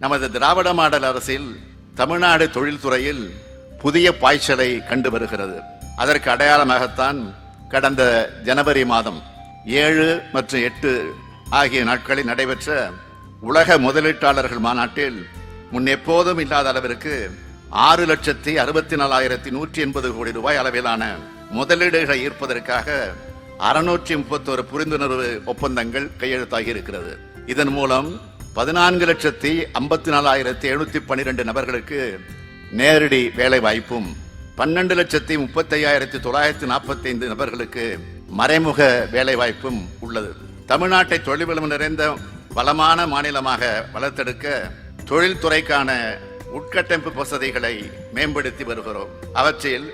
நமது திராவிட மாடல் அரசில் தமிழ்நாடு தொழில்துறையில் புதிய பாய்ச்சலை கண்டு வருகிறது. அதற்கு அடையாளமாகத்தான் கடந்த ஜனவரி மாதம் ஏழு மற்றும் எட்டு ஆகிய நாட்களில் நடைபெற்ற உலக முதலீட்டாளர்கள் மாநாட்டில் முன்னெப்போதும் இல்லாத அளவிற்கு ஆறு லட்சத்தி அறுபத்தி நாலாயிரத்தி நூற்றி எண்பது கோடி ரூபாய் அளவிலான முதலீடுகளை ஈர்ப்பதற்காக அறுநூற்றி முப்பத்தோரு புரிந்துணர்வு ஒப்பந்தங்கள் கையெழுத்தாகி இருக்கிறது. இதன் மூலம் பதினான்கு லட்சத்தி ஐம்பத்தி நாலாயிரத்தி எழுநூத்தி பன்னிரெண்டு நபர்களுக்கு நேரடி வேலை வாய்ப்பும் பன்னெண்டு லட்சத்தி முப்பத்தையாயிரத்தி தொள்ளாயிரத்தி நாற்பத்தி ஐந்து நபர்களுக்கு மறைமுக வேலை வாய்ப்பும் உள்ளது. தமிழ்நாட்டை தொழில் வளம் நிறைந்த வளமான மாநிலமாக வளர்த்தெடுக்க தொழில்துறைக்கான உட்கட்டமைப்பு வசதிகளை மேம்படுத்தி வருகிறோம். அவற்றில்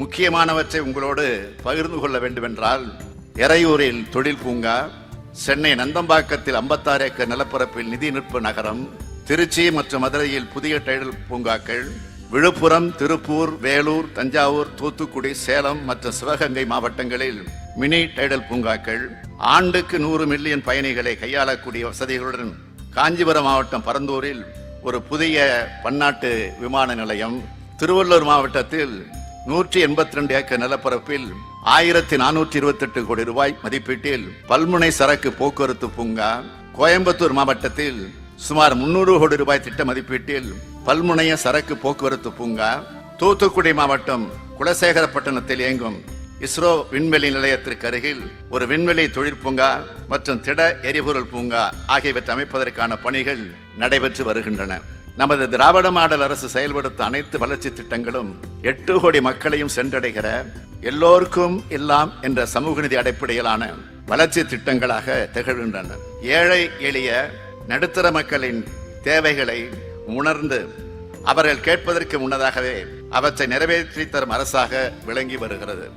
முக்கியமானவற்றை உங்களோடு பகிர்ந்து கொள்ள வேண்டுமென்றால் எறையூரில் தொழில் பூங்கா சென்னை நந்தம்பாக்கத்தில் 56 ஏக்கர் நிலப்பரப்பில் நிதி நிதிநுட்ப நகரம் திருச்சி மற்றும் மதுரையில் புதிய டைடல் பூங்காக்கள் விழுப்புரம் திருப்பூர் வேலூர் தஞ்சாவூர் தூத்துக்குடி சேலம் மற்றும் சிவகங்கை மாவட்டங்களில் மினி டைடல் பூங்காக்கள் ஆண்டுக்கு நூறு மில்லியன் பயணிகளை கையாளக்கூடிய வசதிகளுடன் காஞ்சிபுரம் மாவட்டம் பரந்தூரில் ஒரு புதிய பன்னாட்டு விமான நிலையம் திருவள்ளூர் மாவட்டத்தில் நூற்றி எண்பத்தி ரெண்டு ஏக்கர் நிலப்பரப்பில் ஆயிரத்தி நானூற்றி இருபத்தி எட்டு கோடி ரூபாய் மதிப்பீட்டில் பல்முனை சரக்கு போக்குவரத்து பூங்கா கோயம்புத்தூர் மாவட்டத்தில் சுமார் முன்னூறு கோடி ரூபாய் திட்ட மதிப்பீட்டில் பல்முனைய சரக்கு போக்குவரத்து பூங்கா தூத்துக்குடி மாவட்டம் குலசேகரப்பட்டினத்தில் இயங்கும் இஸ்ரோ விண்வெளி நிலையத்திற்கு அருகில் ஒரு விண்வெளி தொழிற்பூங்கா மற்றும் திட எரிபொருள் பூங்கா ஆகியவற்றை அமைப்பதற்கான பணிகள் நடைபெற்று வருகின்றன. நமது திராவிட மாடல் அரசு செயல்படுத்த அனைத்து வளர்ச்சி திட்டங்களும் எட்டு கோடி மக்களையும் சென்றடைகிற எல்லோருக்கும் எல்லாம் என்ற சமூக நிதி அடிப்படையிலான வளர்ச்சி திட்டங்களாக திகழ்கின்றன. ஏழை எளிய நடுத்தர மக்களின் தேவைகளை உணர்ந்து அவர்கள் கேட்பதற்கு முன்னதாகவே அவற்றை நிறைவேற்றி தரும் அரசாக விளங்கி வருகிறது.